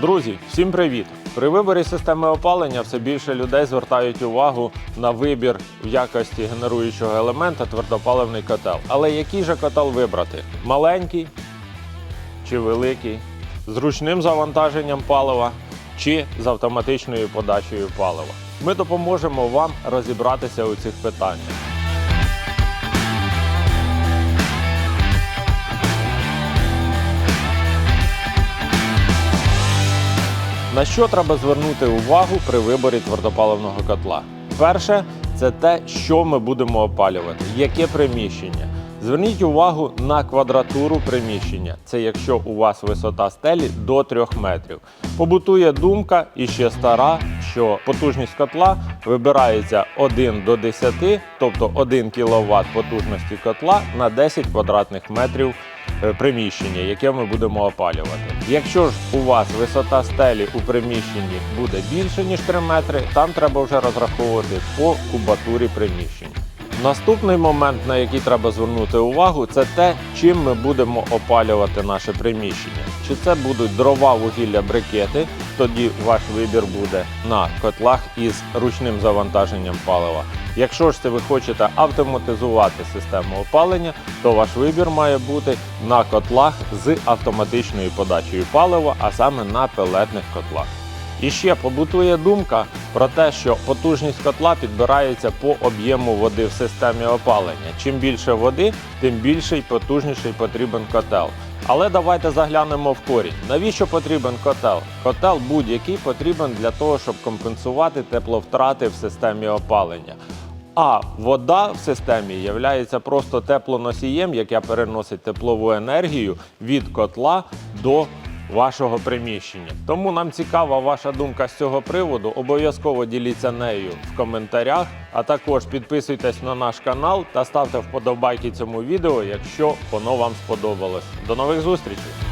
Друзі, всім привіт! При виборі системи опалення все більше людей звертають увагу на вибір в якості генеруючого елемента твердопаливний котел. Але який же котел вибрати? Маленький чи великий, з ручним завантаженням палива чи з автоматичною подачею палива? Ми допоможемо вам розібратися у цих питаннях. На що треба звернути увагу при виборі твердопаливного котла? Перше, це те, що ми будемо опалювати, яке приміщення. Зверніть увагу на квадратуру приміщення. Це якщо у вас висота стелі до 3 метрів. Побутує думка і ще стара, що потужність котла вибирається 1 до 10, тобто 1 кВт потужності котла на 10 квадратних метрів приміщення, яке ми будемо опалювати. Якщо ж у вас висота стелі у приміщенні буде більше ніж 3 метри, там треба вже розраховувати по кубатурі приміщення. Наступний момент, на який треба звернути увагу, це те, чим ми будемо опалювати наше приміщення. Чи це будуть дрова, вугілля, брикети, тоді ваш вибір буде на котлах із ручним завантаженням палива. Якщо ж це ви хочете автоматизувати систему опалення, то ваш вибір має бути на котлах з автоматичною подачею палива, а саме на пелетних котлах. І ще побутує думка про те, що потужність котла підбирається по об'єму води в системі опалення. Чим більше води, тим більший потужніший потрібен котел. Але давайте заглянемо в корінь. Навіщо потрібен котел? Котел будь-який потрібен для того, щоб компенсувати тепловтрати в системі опалення. А вода в системі є просто теплоносієм, яке переносить теплову енергію від котла до вашого приміщення. Тому нам цікава ваша думка з цього приводу. Обов'язково діліться нею в коментарях, а також підписуйтесь на наш канал та ставте вподобайки цьому відео, якщо воно вам сподобалось. До нових зустрічей!